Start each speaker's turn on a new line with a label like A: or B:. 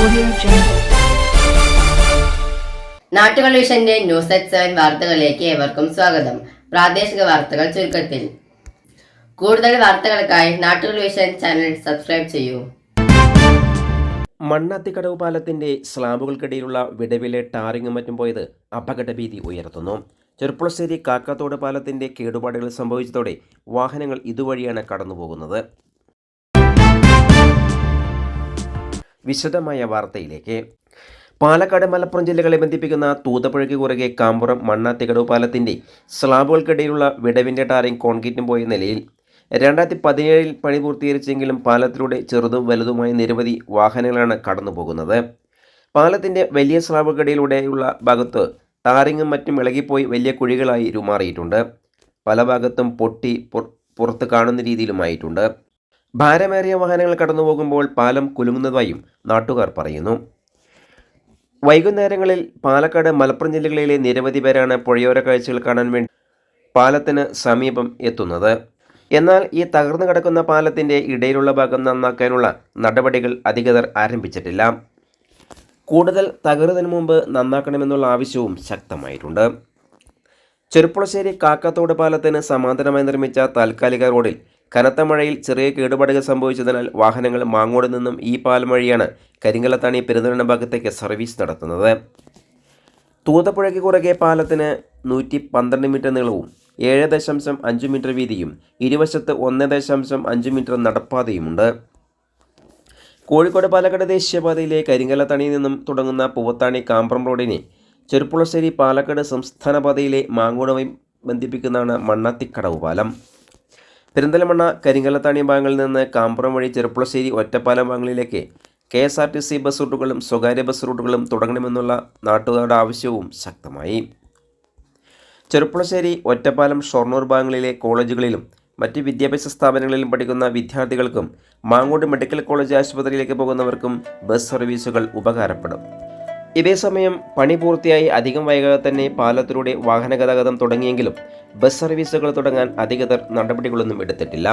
A: Audio Jungle.
B: നാട്ടുകൾ വിഷന്റെ news at seven വാർത്തകളിലേക്ക് ഏവർക്കും സ്വാഗതം. പ്രാദേശിക വാർത്തകൾ ചുരുക്കത്തിൽ. കൂടുതൽ വാർത്തകൾക്കായി നാട്ടുകൾവിഷൻ ചാനൽ സബ്സ്ക്രൈബ് ചെയ്യൂ.
C: മണ്ണാത്തിക്കടവ് പാലത്തിന്റെ സ്ലാബുകൾക്കിടയിലുള്ള വിടവിലെ ടാറിങ്ങും മറ്റും പോയത് അപകട ഭീതി ഉയർത്തുന്നു. ചെറുപ്പുളശ്ശേരി കാക്കാത്തോട് പാലത്തിന്റെ കേടുപാടുകൾ സംഭവിച്ചതോടെ വാഹനങ്ങൾ ഇതുവഴിയാണ് കടന്നുപോകുന്നത്. വിശദമായ വാർത്തയിലേക്ക്. പാലക്കാട് മലപ്പുറം ജില്ലകളെ ബന്ധിപ്പിക്കുന്ന തൂതപ്പുഴയ്ക്ക് കുറുകെ കാമ്പുറം മണ്ണാത്തിക്കടവ് പാലത്തിന്റെ സ്ലാബുകൾക്കിടയിലുള്ള വിടവിന്റെ ടാറിംഗ് കോൺക്രീറ്റും പോയ നിലയിൽ രണ്ടായിരത്തി പതിനേഴിൽ പണി പൂർത്തീകരിച്ചെങ്കിലും പാലത്തിലൂടെ ചെറുതും വലുതുമായ നിരവധി വാഹനങ്ങളാണ് കടന്നു പോകുന്നത് പാലത്തിന്റെ വലിയ സ്ലാബുകൾക്കിടയിലൂടെയുള്ള ഭാഗത്ത് ടാറിങ്ങും മറ്റും ഇളകിപ്പോയി വലിയ കുഴികളായി രൂമാറിയിട്ടുണ്ട്. പല ഭാഗത്തും പൊട്ടി പുറ- പുറത്ത് കാണുന്ന രീതിയിലുമായിട്ടുണ്ട്. ഭാരമേറിയ വാഹനങ്ങൾ കടന്നു പോകുമ്പോൾ പാലം കുലുങ്ങുന്നതായും നാട്ടുകാർ പറയുന്നു. വൈകുന്നേരങ്ങളിൽ പാലക്കാട് മലപ്പുറം ജില്ലകളിലെ നിരവധി പേരാണ് പുഴയോര കാഴ്ചകൾ കാണാൻ വേണ്ടി പാലത്തിന് സമീപം എത്തുന്നത്. എന്നാൽ ഈ തകർന്നു കിടക്കുന്ന പാലത്തിന്റെ ഇടയിലുള്ള ഭാഗം നന്നാക്കാനുള്ള നടപടികൾ അധികൃതർ ആരംഭിച്ചിട്ടില്ല. കൂടുതൽ തകരുന്നതിന് മുമ്പ് നന്നാക്കണമെന്നുള്ള ആവശ്യവും ശക്തമായിട്ടുണ്ട്. ചെറുപ്പുളശ്ശേരി കാക്കത്തോട് പാലത്തിന് സമാന്തരമായി നിർമ്മിച്ച താൽക്കാലിക റോഡിൽ കനത്ത മഴയിൽ ചെറിയ കേടുപാടുകൾ സംഭവിച്ചതിനാൽ വാഹനങ്ങൾ മാങ്ങോട് നിന്നും ഈ പാലം വഴിയാണ് കരിങ്കലത്താണി പെരുന്തണ്ണ ഭാഗത്തേക്ക് സർവീസ് നടത്തുന്നത്. തൂതപ്പുഴയ്ക്ക് കുറുകെ പാലത്തിന് നൂറ്റി പന്ത്രണ്ട് മീറ്റർ നീളവും ഏഴ് ദശാംശം അഞ്ച് മീറ്റർ വീതിയും ഇരുവശത്ത് ഒന്ന് ദശാംശം അഞ്ച് മീറ്റർ നടപ്പാതയുമുണ്ട്. കോഴിക്കോട് പാലക്കാട് ദേശീയപാതയിലെ കരിങ്കലത്തണിയിൽ നിന്നും തുടങ്ങുന്ന പൂവത്താണി കാമ്പ്രം റോഡിനെ ചെറുപ്പുളശ്ശേരി പാലക്കാട് സംസ്ഥാന പാതയിലെ മാങ്ങോടുമായി ബന്ധിപ്പിക്കുന്നതാണ് മണ്ണാത്തിക്കടവ് പാലം. പെരിന്തൽമണ്ണ കരിങ്കലത്താണി ഭാഗങ്ങളിൽ നിന്ന് കാമ്പ്രം വഴി ചെറുപ്പുളശ്ശേരി ഒറ്റപ്പാലം ഭാഗങ്ങളിലേക്ക് K S R T C bus റൂട്ടുകളും സ്വകാര്യ ബസ് റൂട്ടുകളും തുടങ്ങണമെന്നുള്ള നാട്ടുകാരുടെ ആവശ്യവും ശക്തമായി. ചെറുപ്പുളശ്ശേരി ഒറ്റപ്പാലം ഷൊർണൂർ ഭാഗങ്ങളിലെ കോളേജുകളിലും മറ്റ് വിദ്യാഭ്യാസ സ്ഥാപനങ്ങളിലും പഠിക്കുന്ന വിദ്യാർത്ഥികൾക്കും മാങ്ങോട് മെഡിക്കൽ കോളേജ് ആശുപത്രിയിലേക്ക് പോകുന്നവർക്കും ബസ് സർവീസുകൾ ഉപകാരപ്പെടും. ഇതേസമയം പണി പൂർത്തിയായി അധികം വൈകാതെ തന്നെ പാലത്തിലൂടെ വാഹന ഗതാഗതം തുടങ്ങിയെങ്കിലും ബസ് സർവീസുകൾ തുടങ്ങാൻ അധികൃതർ നടപടികളൊന്നും എടുത്തിട്ടില്ല.